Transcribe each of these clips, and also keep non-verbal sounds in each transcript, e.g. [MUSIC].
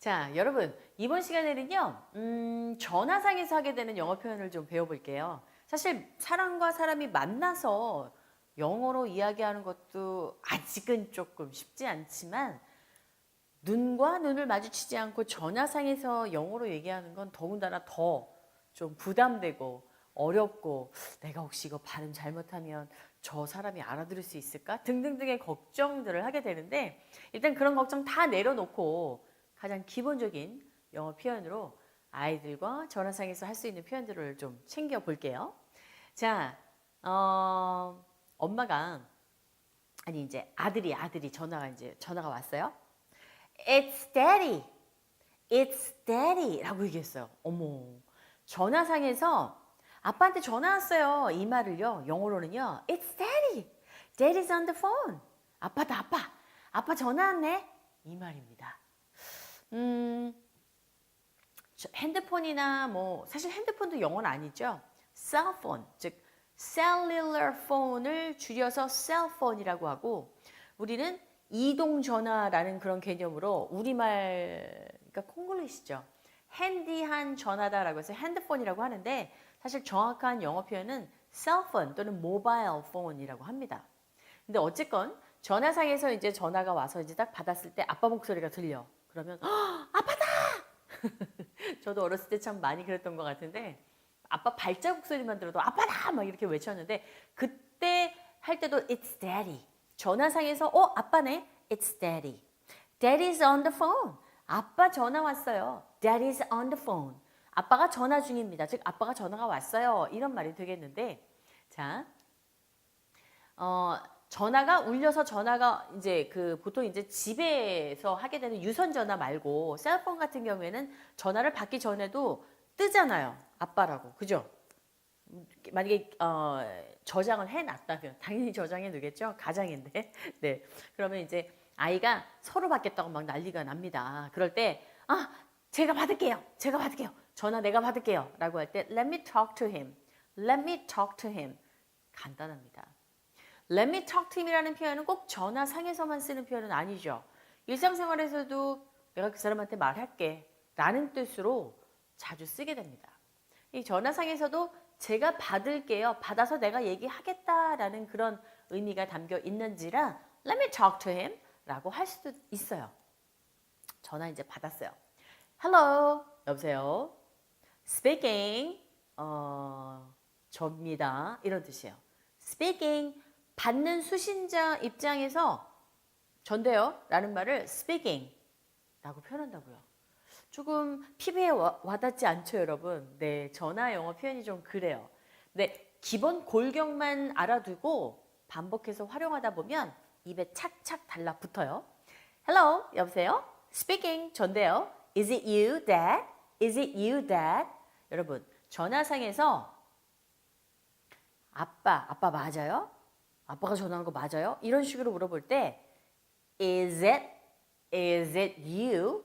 자, 여러분, 이번 시간에는요, 음, 전화상에서 하게 되는 영어 표현을 좀 배워볼게요. 사실, 사람과 사람이 만나서 영어로 이야기하는 것도 아직은 조금 쉽지 않지만, 눈과 눈을 마주치지 않고 전화상에서 영어로 얘기하는 건 더군다나 더 좀 부담되고 어렵고 내가 혹시 이거 발음 잘못하면 저 사람이 알아들을 수 있을까? 등등등의 걱정들을 하게 되는데 일단 그런 걱정 다 내려놓고 가장 기본적인 영어 표현으로 아이들과 전화상에서 할 수 있는 표현들을 좀 챙겨 볼게요. 자, 어, 엄마가 아니 이제 아들이 아들이 전화가 이제 전화가 왔어요. It's daddy. It's daddy라고 얘기했어요. 어머. 전화상에서 아빠한테 전화 왔어요. 이 말을요. 영어로는요. It's daddy. Daddy's on the phone. 아빠다 아빠. 아빠 전화 왔네. 이 말입니다. 음. 저 핸드폰이나 뭐 사실 핸드폰도 영어는 아니죠. 셀폰 즉 cellular phone을 줄여서 셀폰이라고 하고 우리는 이동 전화라는 그런 개념으로 우리말 그러니까 콩글리시죠. 핸디한 전화다라고 해서 핸드폰이라고 하는데 사실 정확한 영어 표현은 셀폰 또는 모바일 폰이라고 합니다. 근데 어쨌건 전화상에서 이제 전화가 와서 이제 딱 받았을 때 아빠 목소리가 들려. 그러면 "헉, 아빠다. [LAUGHS] 저도 어렸을 때 참 많이 그랬던 것 같은데 아빠 발자국 소리만 들어도 아빠다 막 이렇게 외쳤는데 그때 할 때도 it's daddy. 전화상에서 어 아빠네 it's daddy. Daddy's on the phone. 아빠 전화 왔어요. Daddy's on the phone. 아빠가 전화 중입니다. 즉 아빠가 전화가 왔어요. 이런 말이 되겠는데 자 어, 전화가 울려서 전화가 이제 그 보통 이제 집에서 하게 되는 유선 전화 말고 셀폰 같은 경우에는 전화를 받기 전에도 뜨잖아요. 아빠라고. 그죠? 만약에 어, 저장을 해놨다면 당연히 저장해 두겠죠. 가장인데. [LAUGHS] 네. 그러면 이제 아이가 서로 받겠다고 막 난리가 납니다. 그럴 때 아, 제가 받을게요. 제가 받을게요. 전화 내가 받을게요. 라고 할 때 let me talk to him. let me talk to him. 간단합니다. Let me talk to him이라는 표현은 꼭 전화상에서만 쓰는 표현은 아니죠. 일상생활에서도 내가 그 사람한테 말할게 라는 뜻으로 자주 쓰게 됩니다. 이 전화상에서도 제가 받을게요. 받아서 내가 얘기하겠다라는 그런 의미가 담겨 있는지라 let me talk to him 라고 할 수도 있어요. 전화 이제 받았어요. Hello, 여보세요. Speaking, 어, 접니다. 이런 뜻이에요. Speaking, 받는 수신자 입장에서 전데요 라는 말을 speaking 라고 표현한다고요. 조금 피부에 와, 와닿지 않죠, 여러분? 네, 전화 영어 표현이 좀 그래요. 네, 기본 골격만 알아두고 반복해서 활용하다 보면 입에 착착 달라붙어요. Hello, 여보세요? Speaking, 전데요. Is it you, Dad? Is it you, Dad? 여러분, 전화상에서 아빠, 아빠 맞아요? 아빠가 전화한 거 맞아요? 이런 식으로 물어볼 때 Is it, is it you?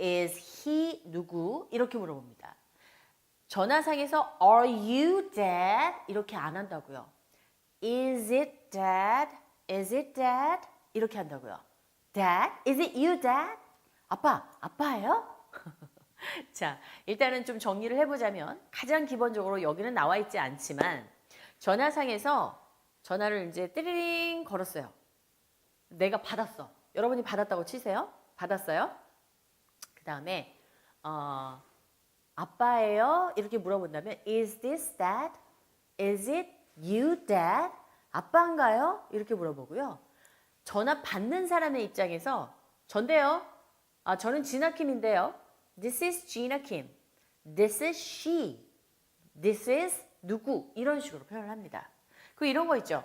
Is he 누구? 이렇게 물어봅니다. 전화상에서 Are you dad? 이렇게 안 한다고요. Is it dad? Is it dad? 이렇게 한다고요. Dad? Is it you dad? 아빠, 아빠예요? [LAUGHS] 자, 일단은 좀 정리를 해보자면 가장 기본적으로 여기는 나와 있지 않지만 전화상에서 전화를 이제 띠리링 걸었어요. 내가 받았어. 여러분이 받았다고 치세요. 받았어요. 그 다음에 어, 아빠예요? 이렇게 물어본다면 Is this dad? Is it you dad? 아빠인가요? 이렇게 물어보고요. 전화 받는 사람의 입장에서 전데요. 아, 저는 지나 킴인데요. This is Gina Kim. This is she. This is 누구. 이런 식으로 표현을 합니다. 그 이런 거 있죠.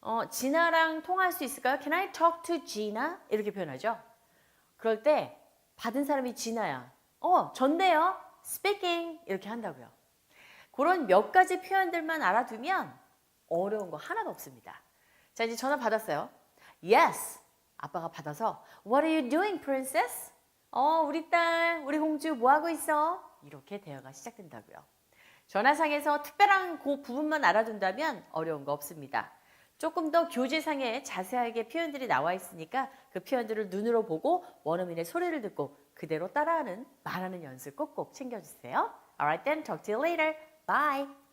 어, 지나랑 통화할 수 있을까요? Can I talk to Gina? 이렇게 표현하죠. 그럴 때 받은 사람이 지나야. 어, 전데요. Speaking. 이렇게 한다고요. 그런 몇 가지 표현들만 알아두면 어려운 거 하나도 없습니다. 자, 이제 전화 받았어요. Yes. 아빠가 받아서 What are you doing, princess? 어, 우리 딸, 우리 공주 뭐 하고 있어? 이렇게 대화가 시작된다고요. 전화상에서 특별한 그 부분만 알아둔다면 어려운 거 없습니다. 조금 더 교재상에 자세하게 표현들이 나와 있으니까 그 표현들을 눈으로 보고 원어민의 소리를 듣고 그대로 따라하는 말하는 연습 꼭꼭 챙겨주세요. Alright then, talk to you later. Bye.